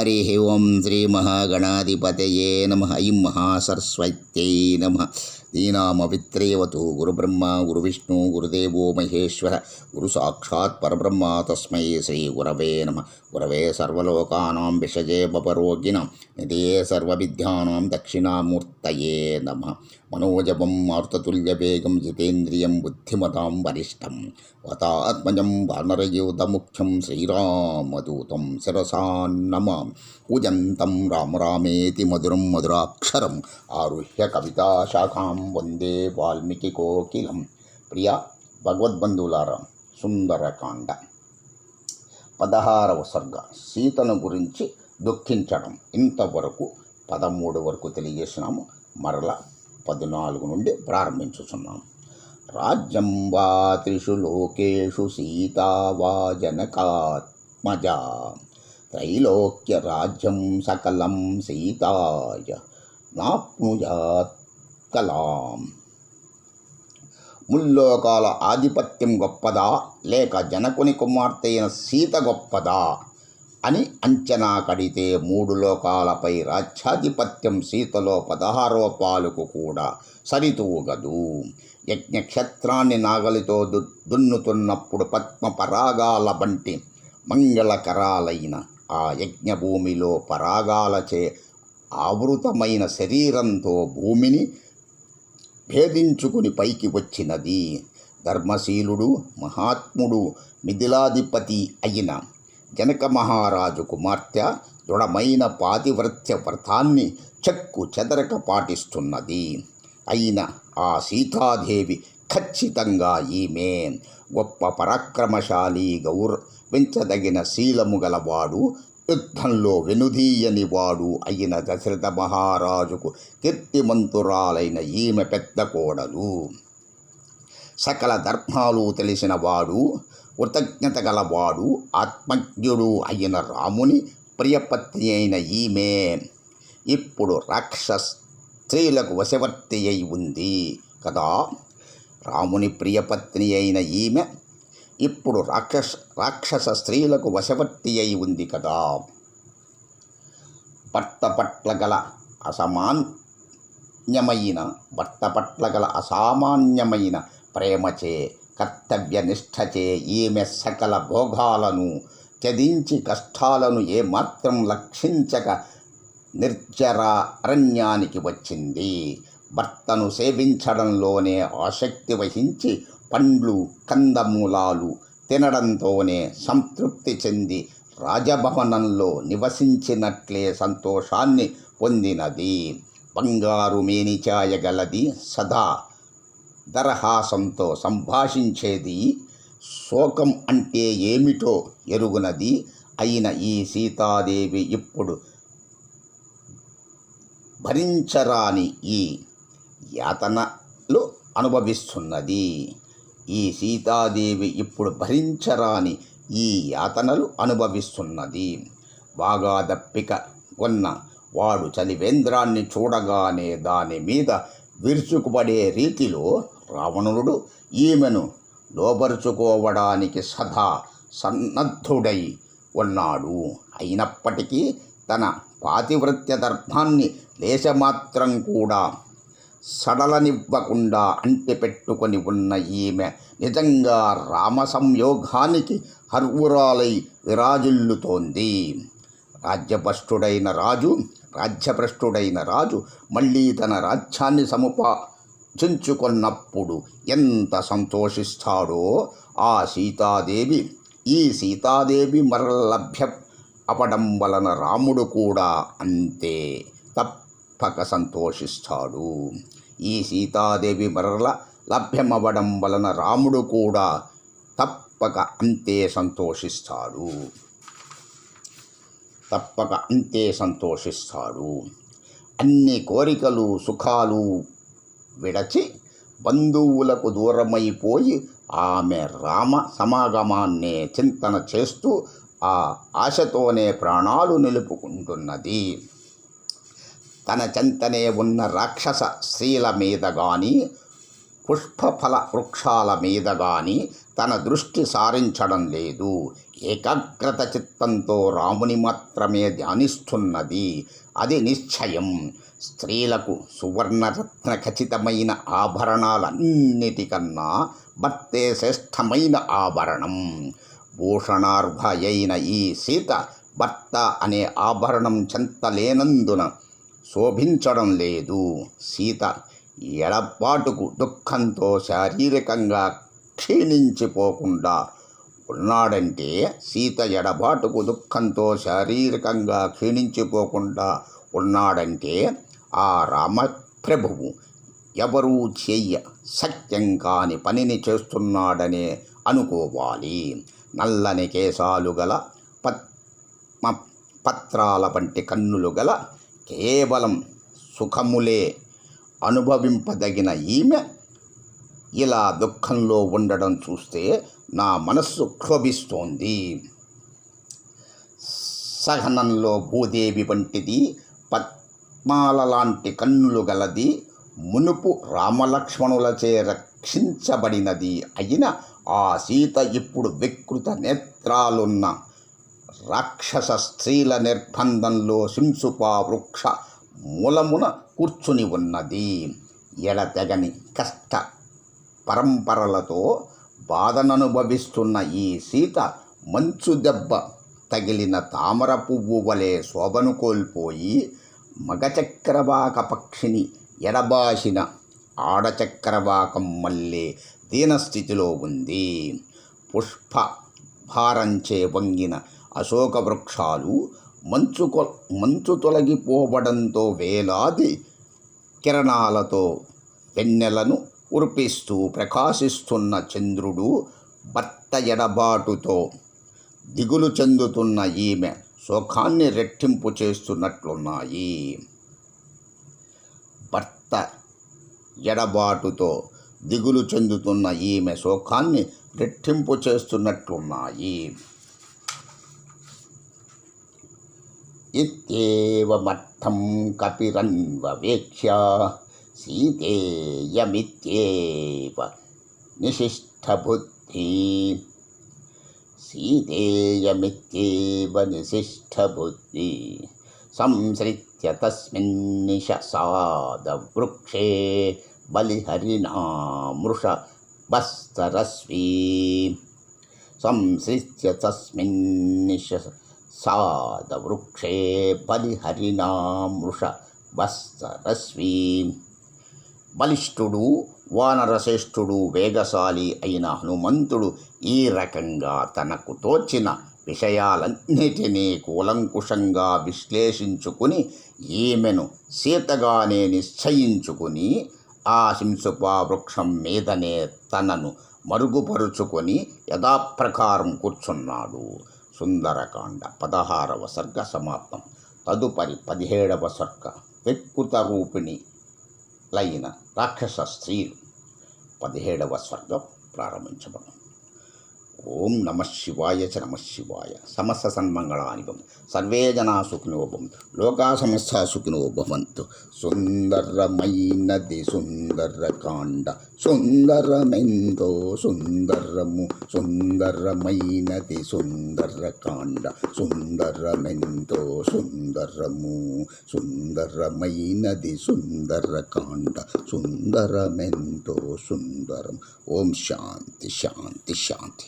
ಹರಿ ಓಂ ಶ್ರೀ ಮಹಾಗಣಾಧಿಪತೇ ನಮಃ. ಐಂ ಮಹಾಸರಸ್ವತ್ಯೈ ನಮಃ. ದೀನಾಮವಿತ್ರೇವತು ಗುರುಬ್ರಹ್ಮ, ಗುರುವಿಷ್ಣು, ಗುರುದೇವೋ ಮಹೇಶ್ವರ ಗುರು ಸಾಕ್ಷಾತ್ ಪರಬ್ರಹ್ಮ ತಸ್ಮೈ ಶ್ರೀ ಗುರವೇ ನಮಃ. ಗುರವೇ ಸರ್ವಲೋಕಾನಾಂ ವಿಷಜೇ ಬಪರೋಗಿಣಾಂ ನಿಧಿಯೇ ಸರ್ವವಿದ್ಯಾನಾಂ ದಕ್ಷಿಣಾಮೂರ್ತಯೇ ನಮಃ. మనోజపం మార్తతుల్యవేగం జితేంద్రియం బుద్ధిమతాం వరిష్టం వతాత్మజం వానరయూతముఖ్యం శ్రీరామదూతం శిరసా పూజంతం రామ రామేతి మధురం మధురాక్షరం. ఆరుహ్య కవితాశాఖాం వందే వాల్మీకి కోకిలం. ప్రియ భగవద్బంధువులారా సుందరకాండ. పదహారవ సర్గ. సీతను గురించి దుఃఖించడం. ఇంతవరకు పదమూడు వరకు తెలియజేసినాము. మరల పద్నాలుగు నుండి ప్రారంభించుతున్నాం రాజ్యం వా త్రిషు లోకేషు సీతా వా జనకాత్మజ. త్రైలోక్య రాజ్యం సకలం సీతాయ. నాప్నుయాత్ కలాం. ముల్లోకాల ఆధిపత్యం గొప్పదా? లేక జనకుని కుమార్తె అయిన సీత గొప్పదా? అని అంచనా కడితే మూడు లోకాలపై రాజ్యాధిపత్యం సీతలో పదహారవ పాలుకు కూడా సరితూగదు. యజ్ఞక్షత్రాన్ని నాగలితో దు దున్నుతున్నప్పుడు పద్మ పరాగాల వంటి మంగళకరాలైన ఆ యజ్ఞభూమిలో పరాగాలచే ఆవృతమైన శరీరంతో భూమిని భేదించుకుని పైకి వచ్చినది. ధర్మశీలుడు మహాత్ముడు మిథిలాధిపతి అయిన జనక మహారాజు కుమార్తె దృఢమైన పాతివ్రత్య వ్రతాన్ని చెక్కు చెదరక పాటిస్తున్నది. అయిన ఆ సీతాదేవి ఖచ్చితంగా ఈమె గొప్ప పరాక్రమశాలి గౌరవించదగిన శీలము గలవాడు యుద్ధంలో వెనుదీయని వాడు అయిన దశరథ మహారాజుకు కీర్తిమంతురాలైన ఈమె పెద్ద కోడలు. సకల ధర్మాలు తెలిసిన వాడు కృతజ్ఞత గలవాడు ఆత్మజ్ఞుడు అయిన రాముని ప్రియపత్ని అయిన ఈమె. ఇప్పుడు రాక్షస స్త్రీలకు వశవర్తి అయి ఉంది కదా. రాముని ప్రియపత్ని అయిన ఈమె ఇప్పుడు రాక్షస రాక్షస స్త్రీలకు వశవర్తి అయి ఉంది కదా. భర్త పట్ల గల అసమాన్యమైన భర్త పట్ల గల అసామాన్యమైన ప్రేమచే కర్తవ్యనిష్టచే ఈమె సకల భోగాలను త్యదించి కష్టాలను ఏమాత్రం లక్షించక నిర్జర అరణ్యానికి వచ్చింది. భర్తను సేవించడంలోనే ఆసక్తి వహించి పండ్లు కందమూలాలు తినడంతోనే సంతృప్తి చెంది రాజభవనంలో నివసించినట్లే సంతోషాన్ని పొందినది. బంగారు మేనిచాయగలది సదా దరహాసంతో సంభాషించేది శోకం అంటే ఏమిటో ఎరుగునది అయిన ఈ సీతాదేవి ఇప్పుడు భరించరాని ఈ యాతనలు అనుభవిస్తున్నది. ఈ సీతాదేవి ఇప్పుడు భరించరాని ఈ యాతనలు అనుభవిస్తున్నది. బాగా దప్పిక కొన్న వాడు చలివేంద్రాన్ని చూడగానే దాని మీద విరుచుకుపడే రీతిలో రావణుడు ఈమెను లోపరుచుకోవడానికి సదా సన్నద్ధుడై ఉన్నాడు. అయినప్పటికీ తన పాతివృత్య దర్భాన్ని లేశమాత్రం కూడా సడలనివ్వకుండా అంటిపెట్టుకొని ఉన్న ఈమె నిజంగా రామ సంయోగానికి హర్వురాలై విరాజిల్లుతోంది. రాజ్యభ్రష్టుడైన రాజు రాజ్యభ్రష్టుడైన రాజు మళ్ళీ తన రాజ్యాన్ని సముపార్జించుకున్నప్పుడు ఎంత సంతోషిస్తాడో ఆ సీతాదేవి. ఈ సీతాదేవి మరలభ్య అవడం వలన రాముడు కూడా అంతే తప్పక సంతోషిస్తాడు. ఈ సీతాదేవి మరల లభ్యమవ్వడం వలన రాముడు కూడా తప్పక అంతే సంతోషిస్తాడు. తప్పక అంతే సంతోషిస్తాడు. అన్ని కోరికలు సుఖాలు విడచి బంధువులకు దూరమైపోయి ఆమె రామ సమాగమాన్నే చింతన చేస్తూ ఆ ఆశతోనే ప్రాణాలు నిలుపుకుంటున్నది. తన చెంతనే ఉన్న రాక్షస స్త్రీల మీద కానీ పుష్పఫల వృక్షాల మీద కానీ తన దృష్టి సారించడం లేదు. ఏకాగ్రత చిత్తంతో రాముని మాత్రమే ధ్యానిస్తున్నది. అది నిశ్చయం. స్త్రీలకు సువర్ణరత్న ఖచ్చితమైన ఆభరణాలన్నిటికన్నా భర్తే శ్రేష్టమైన ఆభరణం. భూషణార్భయైన ఈ సీత భర్త అనే ఆభరణం చెంతలేనందున శోభించడం లేదు. సీత ఎడపాటుకు దుఃఖంతో శారీరకంగా క్షీణించిపోకుండా ఉన్నాడంటే సీత ఎడబాటుకు దుఃఖంతో శారీరకంగా క్షీణించిపోకుండా ఉన్నాడంటే ఆ రామప్రభువు ఎవరూ చెయ్య సత్యం కాని పనిని చేస్తున్నాడనే అనుకోవాలి. నల్లని కేశాలు గల పద్మ పత్రాల వంటి కన్నులు గల కేవలం సుఖములే అనుభవింపదగిన ఈమె. ఇలా దుఃఖంలో ఉండడం చూస్తే నా మనస్సు క్షోభిస్తోంది సహనంలో భూదేవి వంటిది పద్మాల లాంటి కన్నులు గలది మునుపు రామలక్ష్మణులచే రక్షించబడినది అయిన ఆ సీత ఇప్పుడు వికృత నేత్రాలున్న రాక్షస స్త్రీల నిర్బంధంలో శింసుపా వృక్ష మూలమున కూర్చుని ఉన్నది. ఎడతెగని కష్ట పరంపరలతో బాధననుభవిస్తున్న ఈ సీత మంచు దెబ్బ తగిలిన తామర పువ్వు వలె శోభను కోల్పోయి మగచక్రవాక పక్షిని ఎడబాసిన ఆడచక్రవాకం మళ్ళీ దీనస్థితిలో ఉంది. పుష్ప భారంచే వంగిన అశోక వృక్షాలు మంచు మంచు తొలగిపోవడంతో వేలాది కిరణాలతో వెన్నెలను ఉరిపిస్తూ ప్రకాశిస్తున్న చంద్రుడు భర్త ఎడబాటుతో దిగులు చెందుతున్న ఈమె సుఖాన్ని రెట్టింపు చేస్తున్నట్లున్నాయి. భర్త ఎడబాటుతో దిగులు చెందుతున్న ఈమె సుఖాన్ని రెట్టింపు చేస్తున్నట్లున్నాయి. ఇత్యేవమర్థం కపిరన్వవేక్ష్య सीतेयमित्येव निशिष्ठबुद्धि। सीतेयमित्येव निशिष्ठबुद्धि। संसृत्य तस्मिन्निशसादवृक्षे बलिहरिणामृषभस्तरस्वी संसृत्य तस्मिन्निश सादवृक्षे बलिहरिणामृषभस्तरस्वी బలిష్ఠుడు వానరశ్రేష్ఠుడు వేగశాలి అయిన హనుమంతుడు ఈ రకంగా తనకు తోచిన విషయాలన్నిటినీ కూలంకుషంగా విశ్లేషించుకుని ఈమెను సీతగానే నిశ్చయించుకుని ఆ సింసుపా వృక్షం మీదనే తనను మరుగుపరుచుకొని యథాప్రకారం కూర్చున్నాడు. సుందరకాండ పదహారవ సర్గ సమాప్తం. తదుపరి పదిహేడవ సర్గ వికృత రూపిణి లైన రాక్షస స్త్రీలు పదిహేడవ స్వర్గం ప్రారంభించబడింది. ఓం నమ శివాయ చ నమ శివాయ. సమస్త సన్మంగళానివం సర్వే జనా సుఖినోభం లోకా సమస్త సుఖినోభవంతు. సుందరమైనది సుందరకాండ. సుందరమెంతో సుందరము. సుందరమైనది సుందరకాండ. సుందరమెంతో సుందరము. సుందరమైనది సుందరకాండ. సుందరమెంతో సుందరం. ఓం శాంతి శాంతి శాంతి.